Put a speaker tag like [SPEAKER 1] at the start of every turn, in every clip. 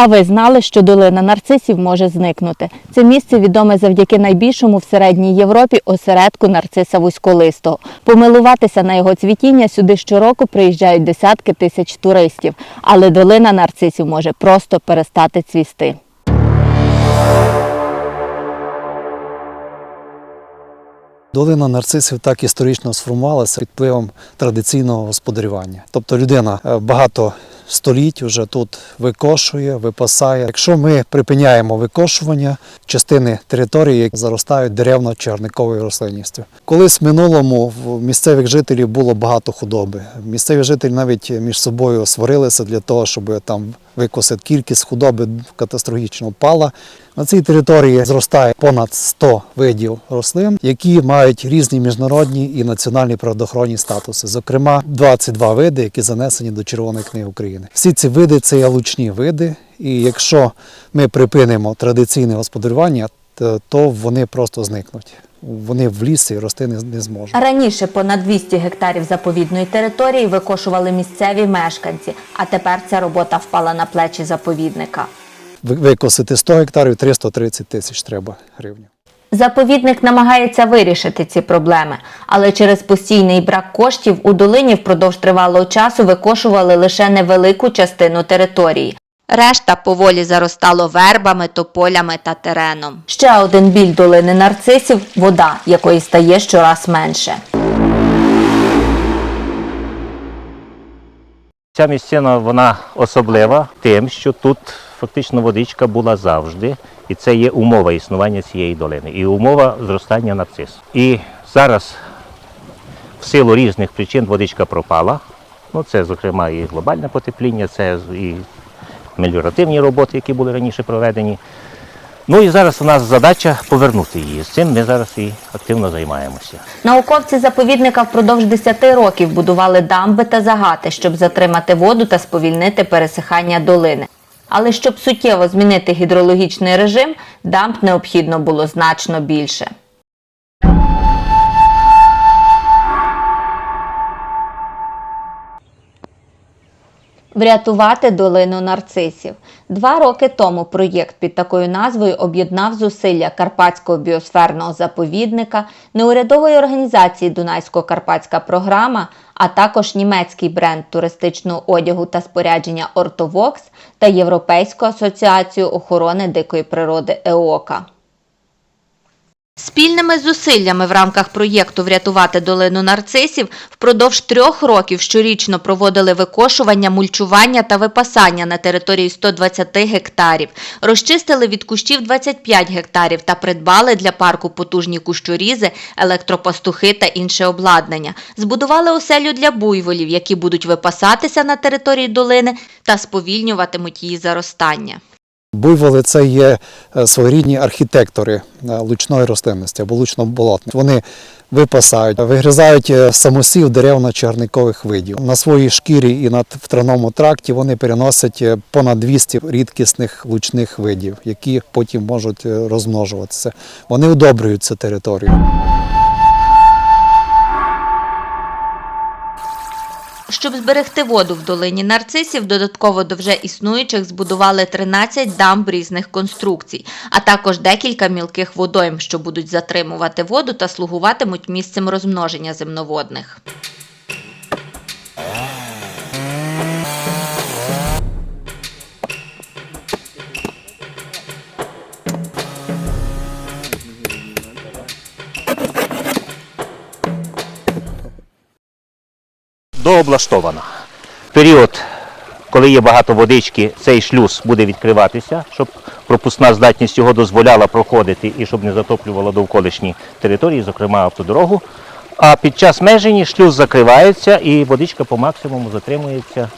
[SPEAKER 1] А ви знали, що долина нарцисів може зникнути? Це місце відоме завдяки найбільшому в середній Європі осередку нарциса вузьколистого. Помилуватися на його цвітіння сюди щороку приїжджають десятки тисяч туристів, але долина нарцисів може просто перестати цвісти.
[SPEAKER 2] Долина нарцисів так історично сформувалася під впливом традиційного господарювання. Тобто людина е, багато століть вже тут викошує, випасає. Якщо ми припиняємо викошування, частини території заростають деревно-чарниковою рослинністю. Колись в минулому в місцевих жителів було багато худоби. Місцеві жителі навіть між собою сварилися для того, щоб там викосити кількість худоби катастрофічно впала. На цій території зростає понад 100 видів рослин, які мають різні міжнародні і національні природоохоронні статуси. Зокрема, 22 види, які занесені до Червоної книги України. Всі ці види це є лучні види, і якщо ми припинимо традиційне господарювання, то- то вони просто зникнуть. Вони в лісі рости не, не зможуть.
[SPEAKER 1] Раніше понад 200 гектарів заповідної території викошували місцеві мешканці, а тепер ця робота впала на плечі заповідника.
[SPEAKER 2] Викосити 100 гектарів 330 тисяч треба гривень.
[SPEAKER 1] Заповідник намагається вирішити ці проблеми, але через постійний брак коштів у долині впродовж тривалого часу викошували лише невелику частину території. Решта поволі заростало вербами, тополями та тереном. Ще один біль долини нарцисів вода, якої стає щораз менше.
[SPEAKER 3] Ця місцина вона особлива тим, що тут фактично водичка була завжди, і це є умова існування цієї долини, і умова зростання нарцису. І зараз, в силу різних причин, водичка пропала. Ну, це, зокрема, і глобальне потепління, це і меліоративні роботи, які були раніше проведені. Ну і зараз у нас задача повернути її. З цим ми зараз і активно займаємося.
[SPEAKER 1] Науковці заповідника впродовж 10 років будували дамби та загати, щоб затримати воду та сповільнити пересихання долини. Але щоб суттєво змінити гідрологічний режим, дамб необхідно було значно більше. Врятувати долину нарцисів. Два роки тому проєкт під такою назвою об'єднав зусилля Карпатського біосферного заповідника, неурядової організації Дунайсько-Карпатська програма, а також німецький бренд туристичного одягу та спорядження Ортовокс та Європейську асоціацію охорони дикої природи ЕОКА. Спільними зусиллями в рамках проєкту Врятувати долину нарцисів впродовж трьох років щорічно проводили викошування, мульчування та випасання на території 120 гектарів, розчистили від кущів 25 гектарів та придбали для парку потужні кущорізи, електропастухи та інше обладнання. Збудували оселю для буйволів, які будуть випасатися на території долини та сповільнюватимуть її заростання.
[SPEAKER 2] Буйволи це є е, своєрідні архітектори е, лучної рослинності або лучно-болотної. Вони випасають, вигризають е, самосів деревно-чарникових видів. На своїй шкірі і на т- в травному тракті вони переносять понад 200 рідкісних лучних видів, які потім можуть розмножуватися. Вони удобрюють цю територію.
[SPEAKER 1] Щоб зберегти воду в долині нарцисів, додатково до вже існуючих збудували 13 дамб різних конструкцій, а також декілька мілких водойм, що будуть затримувати воду та слугуватимуть місцем розмноження земноводних.
[SPEAKER 3] Дооблаштована. Період, коли є багато водички, цей шлюз буде відкриватися, щоб пропускна здатність його дозволяла проходити і щоб не затоплювало довколишні території, зокрема автодорогу. А під час межені шлюз закривається і водичка по максимуму затримується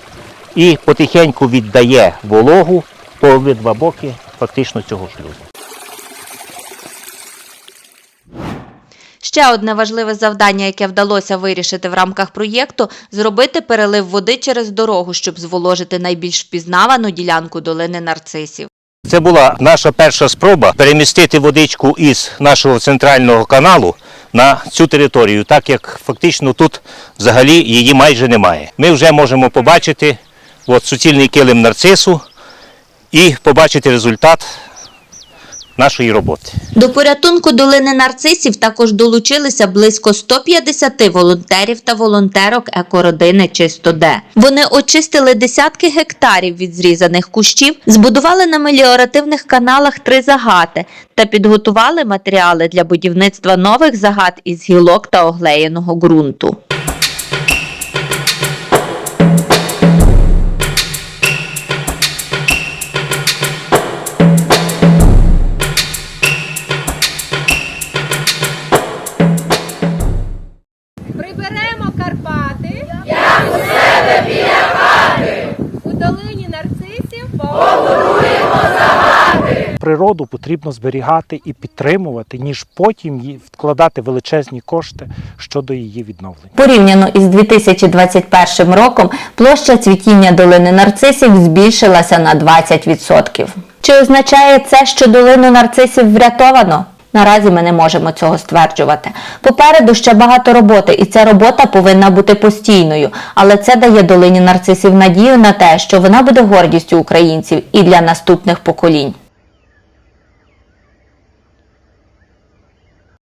[SPEAKER 3] і потихеньку віддає вологу по обидва боки фактично цього шлюзу.
[SPEAKER 1] Ще одне важливе завдання, яке вдалося вирішити в рамках проєкту зробити перелив води через дорогу, щоб зволожити найбільш впізнавану ділянку долини нарцисів.
[SPEAKER 3] Це була наша перша спроба перемістити водичку із нашого центрального каналу на цю територію, так як фактично тут взагалі її майже немає. Ми вже можемо побачити от, суцільний килим нарцису, і побачити результат нашої роботи.
[SPEAKER 1] До порятунку долини нарцисів також долучилися близько 150 волонтерів та волонтерок екородини Чистоде. Вони очистили десятки гектарів від зрізаних кущів, збудували на меліоративних каналах три загати та підготували матеріали для будівництва нових загат із гілок та оглеєного ґрунту.
[SPEAKER 4] Природу потрібно зберігати і підтримувати, ніж потім вкладати величезні кошти щодо її відновлення.
[SPEAKER 1] Порівняно із 2021 роком площа цвітіння долини нарцисів збільшилася на 20%. Чи означає це, що долину нарцисів врятовано? Наразі ми не можемо цього стверджувати. Попереду ще багато роботи, і ця робота повинна бути постійною. Але це дає долині нарцисів надію на те, що вона буде гордістю українців і для наступних поколінь.